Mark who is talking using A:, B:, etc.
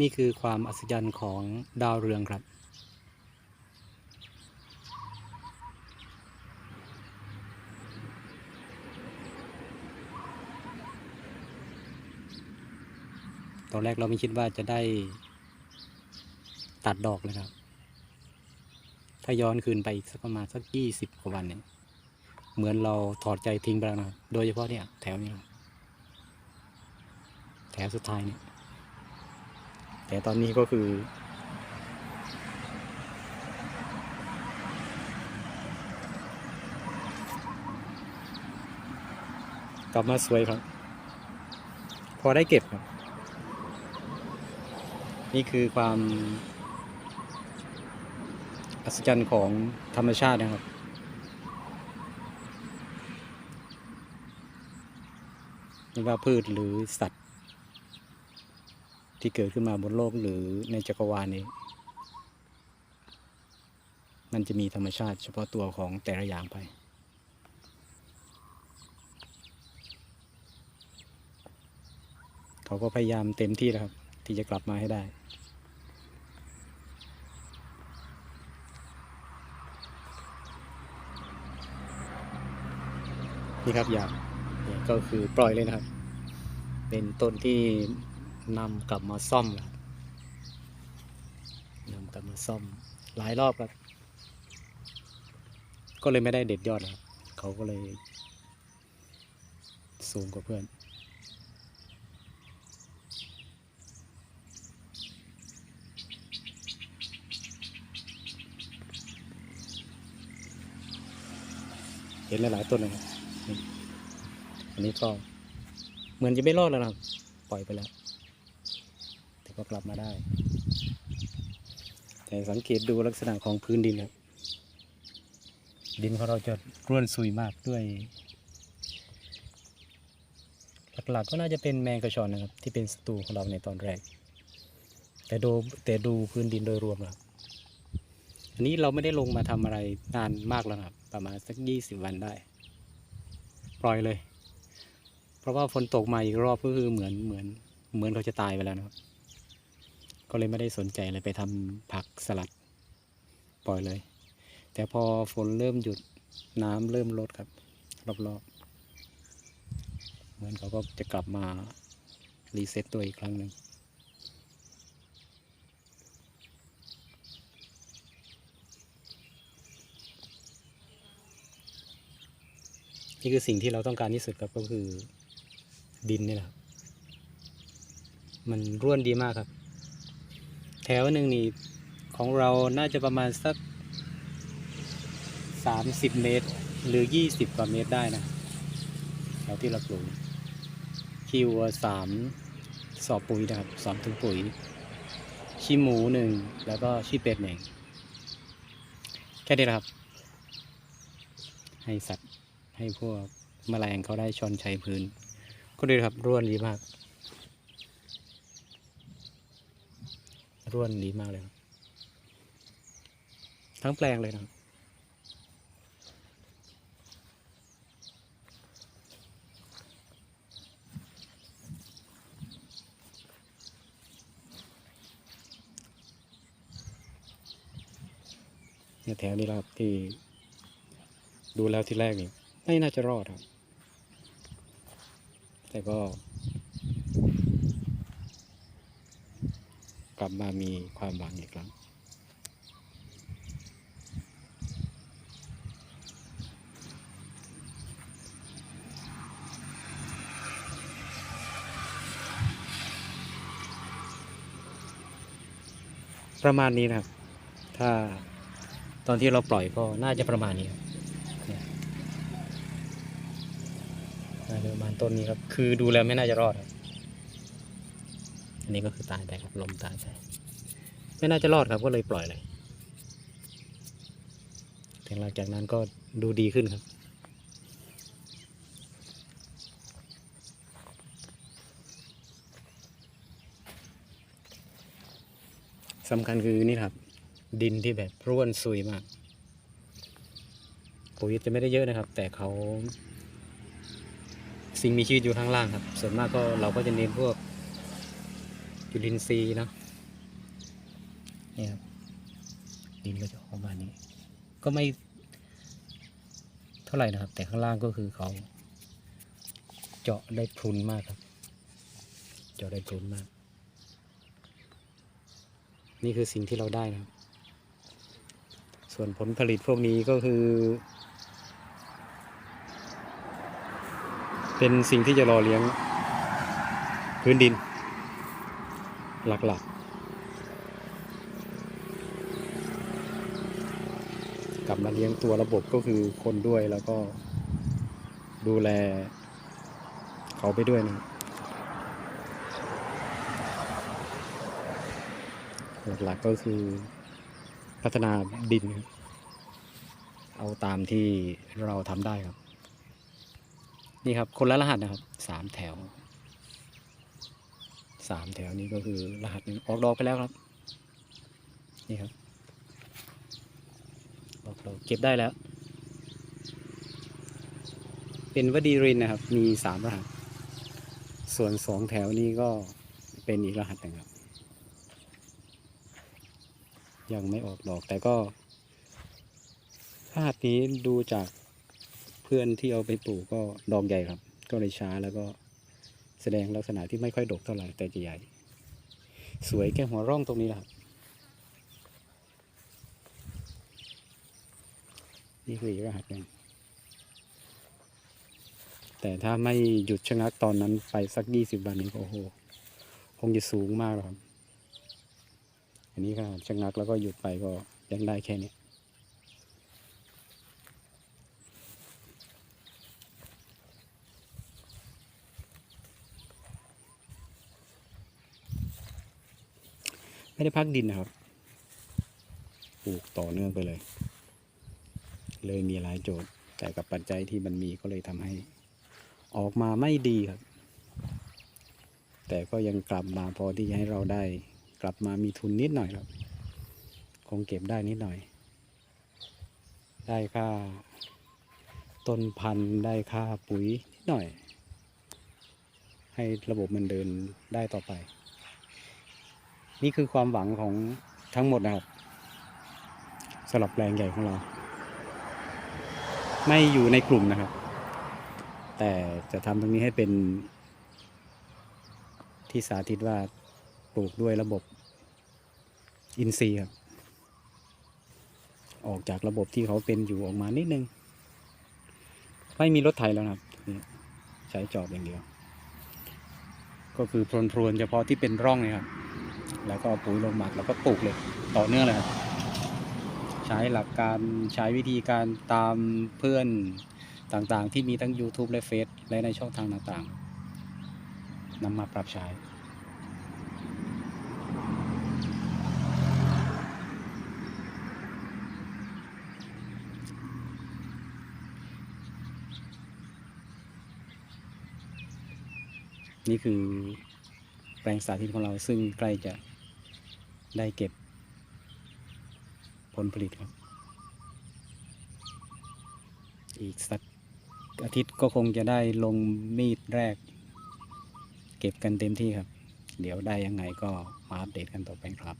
A: นี่คือความอัศจรรย์ของดาวเรืองครับ ตอนแรกเราไม่คิดว่าจะได้ตัดดอกเลยครับ ถ้าย้อนคืนไปอีกสักประมาณสักยี่สิบกว่าวันเนี่ย เหมือนเราถอดใจทิ้งไปแล้วนะ โดยเฉพาะเนี่ย แถวนี้ แถวสุดท้ายเนี่ย แต่ตอนนี้ก็คือกลับมาสวยครับ พอได้เก็บครับ นี่คือความอัศจรรย์ของธรรมชาตินะครับ ไม่ว่าพืชหรือสัตว์ ที่เกิดขึ้นมาบนโลกหรือในจักรวาลนี้ มันจะมีธรรมชาติเฉพาะตัวของแต่ละอย่างไป เขาก็พยายามเต็มที่แล้วครับ ที่จะกลับมาให้ได้นี่ครับอยากเนี่ก็คือปล่อยเลยนะครับ เป็นต้นที่ นำกลับมาซ่อมแล้วนำกลับมาซ่อมหลายรอบครับ ก็เลยไม่ได้เด็ดยอดครับ เขาก็เลย สูงกว่าเพื่อนเห็นหลายๆต้นเลยครับ อันนี้ก็เหมือนจะไม่รอดแล้วนะปล่อยไปแล้ว ก็กลับมาได้ แต่สังเกตดูลักษณะของพื้นดินครับดินของเราจะร่วนซุยมากด้วย หลักๆก็น่าจะเป็นแมงกระชอนนะครับ ที่เป็นศัตรูของเราในตอนแรก แต่ดูแต่ดูพื้นดินโดยรวมครับอันนี้เราไม่ได้ลงมาทำอะไรนานมากแล้วครับ ประมาณสักยี่สิบวันได้ ปล่อยเลย เพราะว่าฝนตกมาอีกรอบก็คือเหมือนเหมือนเหมือนเขาจะตายไปแล้วนะครับ ก็เลยไม่ได้สนใจอะไรไปทำผักสลัดปล่อยเลย แต่พอฝนเริ่มหยุดน้ำเริ่มลดครับ รอบๆ เหมือนเขาก็จะกลับมารีเซ็ตตัวอีกครั้งหนึ่งนี่คือสิ่งที่เราต้องการที่สุดครับก็คือดินนี่แหละ มันร่วนดีมากครับ แถวหนึ่งนี่ของเราน่าจะประมาณสักสามสิบเมตร หรือยี่สิบกว่าเมตรได้นะแถวที่เราปลูกคิวสามสอบปุ๋ยนะครับสามถุงปุ๋ย ขี้หมูหนึ่งแล้วก็ขี้เป็ดหนึ่งแค่นี้นะครับ ให้สัตว์ให้พวกแมลงเขาได้ชอนชัยพื้น ก็ดีครับร่วนดีมาก ร่วนดีมากเลยครับทั้งแปลงเลยนะครับเนี่ยแถวนี้ครับที่ดูแล้วที่แรกนี่ไม่น่าจะรอดครับ แต่ก็ ลับมามีความหวังอีกครั้งประมาณนี้นะครับ ถ้าตอนที่เราปล่อยก็น่าจะประมาณนี้ครับประมาณต้นนี้ครับ คือดูแล้วไม่น่าจะรอดครับ อันนี้ก็คือตายไปครับลมตายไปไม่น่าจะรอดครับก็เลยปล่อยเลยแต่หลังจากนั้นก็ดูดีขึ้นครับ สำคัญคือนี่ครับ ดินที่แบบร่วนซุยมากปุ๋ยจะไม่ได้เยอะนะครับ แต่เขาสิ่งมีชีวิตอยู่ข้างล่างครับ ส่วนมากก็เราก็จะเน้นพวก จุลินทรีย์เนอะนี่ครับดินก็จะออกมานี้ ก็ไม่เท่าไหร่นะครับ แต่ข้างล่างก็คือเขา เจาะได้พรุนมากครับ เจาะได้พรุนมาก นี่คือสิ่งที่เราได้นะครับ ส่วนผลผลิตพวกนี้ก็คือ เป็นสิ่งที่จะรอเลี้ยงพื้นดิน หลักๆ กลับมาเลี้ยงตัวระบบก็คือคนด้วยแล้วก็ดูแลเขาไปด้วยนะหลักๆก็คือพัฒนาดิน เอาตามที่เราทำได้ครับ นี่ครับคนละรหัสนะครับสามแถว สามแถวนี้ก็คือรหัสหนึ่งออกดอกไปแล้วครับ นี่ครับออกดอกเก็บได้แล้ว เป็นวดีรินนะครับ มีสามรหัส ส่วนสองแถวนี้ก็เป็นอีกรหัสหนึ่งครับ ยังไม่ออกดอกแต่ก็รหัสนี้ดูจากเพื่อนที่เอาไปปลูกก็ดอกใหญ่ครับ ก็เลยช้าแล้วก็ แสดงลักษณะที่ไม่ค่อยดกเท่าไหร่แต่จะใหญ่ สวยแค่หัวร่องตรงนี้แหละครับนี่คือรหัสหนึ่งแต่ถ้าไม่หยุดชะงักตอนนั้นไปสักยี่สิบวันนี้โอ้โห คงจะสูงมากแล้วครับ อันนี้ก็ชะงักแล้วก็หยุดไปก็ยังได้แค่นี้ ไม่ได้พักดินนะครับ ปลูกต่อเนื่องไปเลย เลยมีหลายโจทย์ แต่กับปัจจัยที่มันมีก็เลยทำให้ ออกมาไม่ดีครับ แต่ก็ยังกลับมาพอที่จะให้เราได้ กลับมามีทุนนิดหน่อยครับ คงเก็บได้นิดหน่อย ได้ค่า ต้นพันธุ์ได้ค่าปุ๋ยนิดหน่อย ให้ระบบมันเดินได้ต่อไป นี่คือความหวังของทั้งหมดนะครับสำหรับแปลงใหญ่ของเรา ไม่อยู่ในกลุ่มนะครับ แต่จะทำตรงนี้ให้เป็น ที่สาธิตว่าปลูกด้วยระบบอินทรีย์ครับออกจากระบบที่เขาเป็นอยู่ออกมานิดนึง ไม่มีรถไถแล้วนะครับใช้จอบอย่างเดียว ก็คือพรวนๆเฉพาะที่เป็นร่องนี่ยครับ แล้วก็เอาปุ๋ยลงหมักแล้วก็ปลูกเลยต่อเนื่องเลยครับใช้หลักการใช้วิธีการตามเพื่อนต่างๆ ที่มีทั้ง YouTube และเฟซและในช่องทางต่างๆนำมาปรับใช้นี่คือแปลงสาธิตของเราซึ่งใกล้จะ ได้เก็บ ผลผลิตครับ อีกสักอาทิตย์ก็คงจะได้ลงมีดแรก เก็บกันเต็มที่ครับ เดี๋ยวได้ยังไงก็มาอัปเดตกันต่อไปครับ